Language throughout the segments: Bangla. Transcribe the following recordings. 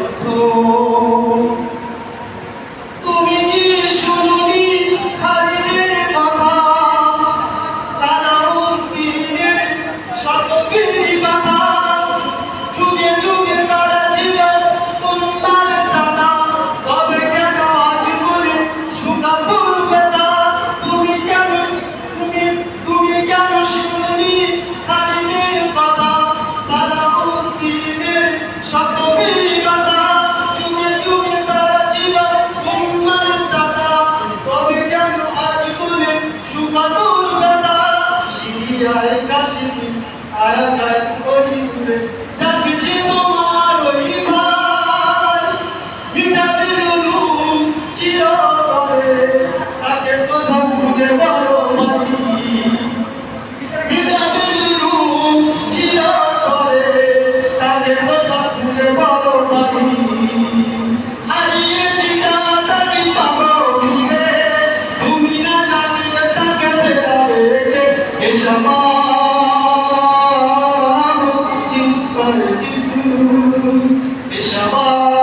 ওঠো কাশিনী আর গায়ে করি উড়ে ডাকছে তোমার Bir Beşabat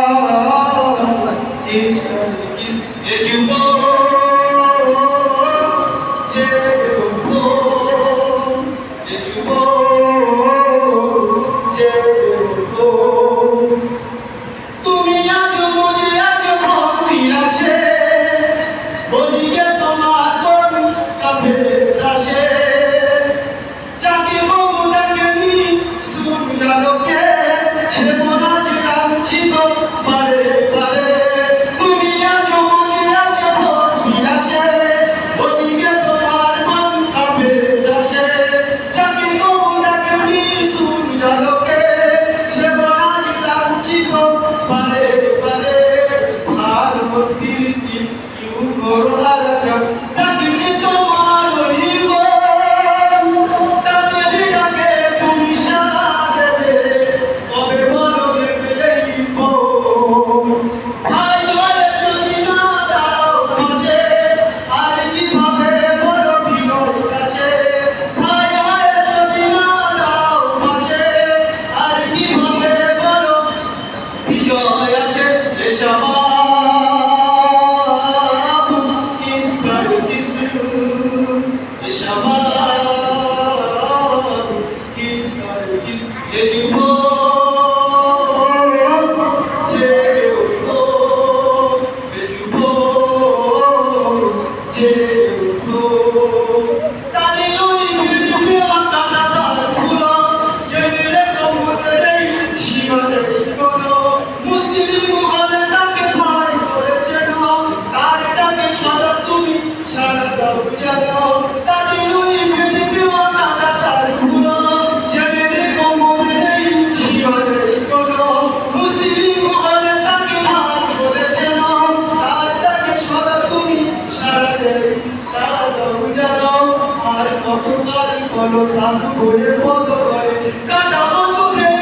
চলো থাকু করে পদ করে, কাটাবো দুঃখের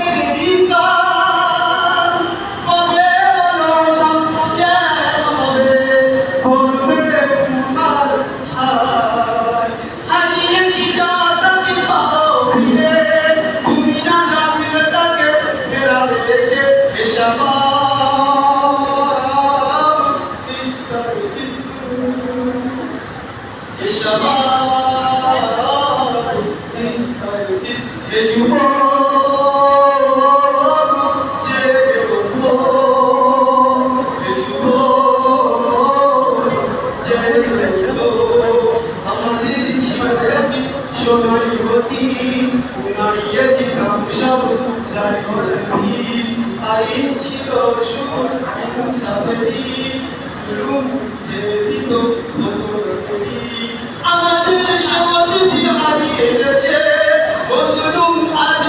কবে বলো সব জ্ঞান হবে? করবে তোমার হারিয়েছি যা তাকে পাবো ফিরে, তুমি না জানলে তাকে ফেরাবে এসবা Shabbat. সোনার গতি নাড়িয়ে দিতাম সব সাগর আইন ছিল সুর ইনসাফেরি লুম খেয়ে দিত ভোর আমাদের সমাজ দিয়ে হারিয়ে গেছে বজলুম আজ